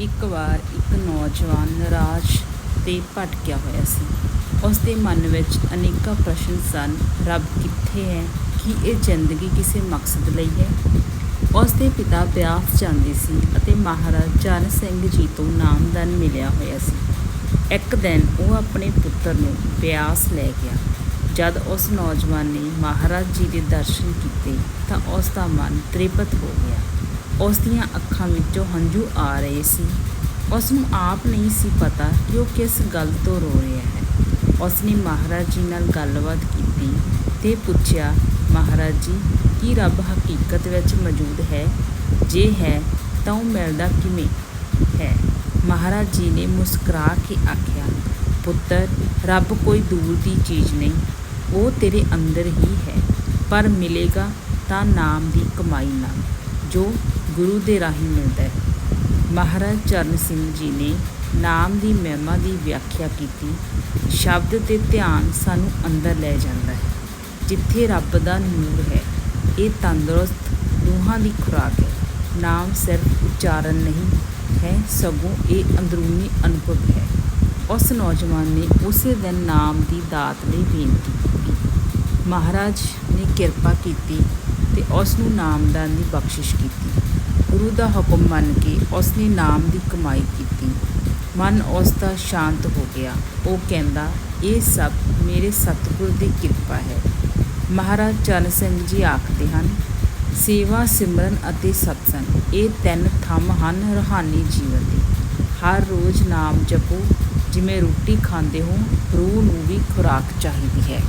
ਇੱਕ ਵਾਰ ਇੱਕ ਨੌਜਵਾਨ ਨਿਰਾਸ਼ ਤੇ ਭਟਕਿਆ ਹੋਇਆ ਸੀ। ਉਸ ਦੇ ਮਨ ਵਿੱਚ ਅਨੇਕਾਂ ਪ੍ਰਸ਼ਨ ਸਨ, ਰੱਬ ਕਿੱਥੇ ਹੈ? ਕੀ ਇਹ ਜ਼ਿੰਦਗੀ ਕਿਸੇ ਮਕਸਦ ਲਈ ਹੈ? ਉਸ ਦੇ ਪਿਤਾ ਬਿਆਸ ਜਾਂਦੇ ਸੀ ਅਤੇ ਮਹਾਰਾਜ ਚਰਨ ਸਿੰਘ ਜੀ ਤੋਂ ਨਾਮਦਾਨ ਮਿਲਿਆ ਹੋਇਆ ਸੀ। ਇੱਕ ਦਿਨ ਉਹ ਆਪਣੇ ਪੁੱਤਰ ਨੂੰ ਬਿਆਸ ਲੈ ਗਿਆ। ਜਦ ਉਸ ਨੌਜਵਾਨ ਨੇ ਮਹਾਰਾਜ ਜੀ ਦੇ ਦਰਸ਼ਨ ਕੀਤੇ ਤਾਂ ਉਸ ਦਾ ਮਨ ਤ੍ਰਿਪਤ ਹੋ ਗਿਆ। ਉਸ ਦੀਆਂ ਅੱਖਾਂ ਵਿੱਚੋਂ ਹੰਝੂ ਆ ਰਹੇ ਸੀ। ਉਸ ਨੂੰ ਆਪ ਨਹੀਂ ਸੀ ਪਤਾ ਕਿ ਉਹ ਕਿਸ ਗੱਲ ਤੋਂ ਰੋ ਰਿਹਾ ਹੈ। ਉਸ ਨੇ ਮਹਾਰਾਜ ਜੀ ਨਾਲ ਗੱਲਬਾਤ ਕੀਤੀ ਤੇ ਪੁੱਛਿਆ, ਮਹਾਰਾਜ ਜੀ, ਕੀ ਰੱਬ ਹਕੀਕਤ ਵਿੱਚ ਮੌਜੂਦ ਹੈ? ਜੇ ਹੈ, ਤਾਂ ਉਹ ਮਿਲਦਾ ਕਿਵੇਂ ਹੈ? ਮਹਾਰਾਜ ਜੀ ਨੇ ਮੁਸਕਰਾ ਕੇ ਆਖਿਆ, ਪੁੱਤਰ, ਰੱਬ ਕੋਈ ਦੂਰ ਦੀ ਚੀਜ਼ ਨਹੀਂ। ਉਹ ਤੇਰੇ ਅੰਦਰ ਹੀ ਹੈ, ਪਰ ਮਿਲੇਗਾ ਤਾਂ ਨਾਮ ਦੀ ਕਮਾਈ ਨਾਲ। ਜੋ ਗੁਰੂ ਦੇ ਰਾਹੀਂ ਮਿਲਦਾ ਹੈ। ਮਹਾਰਾਜ ਚਰਨ ਸਿੰਘ ਜੀ ਨੇ ਨਾਮ ਦੀ ਮਹਿਮਾ ਦੀ ਵਿਆਖਿਆ ਕੀਤੀ। ਸ਼ਬਦ ਤੇ ਧਿਆਨ ਸਾਨੂੰ ਅੰਦਰ ਲੈ ਜਾਂਦਾ ਹੈ। ਜਿੱਥੇ ਰੱਬ ਦਾ ਨੂਰ ਹੈ, ਇਹ ਤੰਦਰੁਸਤ ਰੂਹਾਂ ਦੀ ਖੁਰਾਕ ਹੈ। ਨਾਮ ਸਿਰਫ ਉਚਾਰਨ ਨਹੀਂ ਹੈ, ਸਗੋਂ ਇਹ ਅੰਦਰੂਨੀ ਅਨੁਭਵ ਹੈ। ਉਸ ਨੌਜਵਾਨ ਨੇ ਉਸੇ ਦਿਨ ਨਾਮ ਦੀ ਦਾਤ ਲਈ ਬੇਨਤੀ ਕੀਤੀ। ਮਹਾਰਾਜ ਨੇ ਕਿਰਪਾ ਕੀਤੀ ਤੇ ਉਸ ਨੂੰ ਨਾਮਦਾਨ ਦੀ ਬਖਸ਼ਿਸ਼ ਕੀਤੀ। ਗੁਰੂ ਦਾ ਹੁਕਮ ਮੰਨ ਕੇ ਉਸ ਨੇ ਨਾਮ ਦੀ ਕਮਾਈ ਕੀਤੀ। ਮਨ ਉਸ ਦਾ ਸ਼ਾਂਤ ਹੋ ਗਿਆ। ਉਹ ਕਹਿੰਦਾ, ਇਹ ਸਭ ਮੇਰੇ ਸਤਿਗੁਰ ਦੀ ਕਿਰਪਾ ਹੈ। ਮਹਾਰਾਜ ਚਰਨ ਸਿੰਘ ਜੀ ਆਖਦੇ ਹਨ, ਸੇਵਾ, ਸਿਮਰਨ ਅਤੇ ਸਤਸੰਗ, ਇਹ ਤਿੰਨ ਥੰਮ ਹਨ ਰੂਹਾਨੀ ਜੀਵਨ ਦੇ। ਹਰ ਰੋਜ਼ ਨਾਮ ਜਪੋ। ਜਿਵੇਂ ਰੋਟੀ ਖਾਂਦੇ ਹੋ, ਰੂਹ ਨੂੰ ਵੀ ਖੁਰਾਕ ਚਾਹੀਦੀ ਹੈ।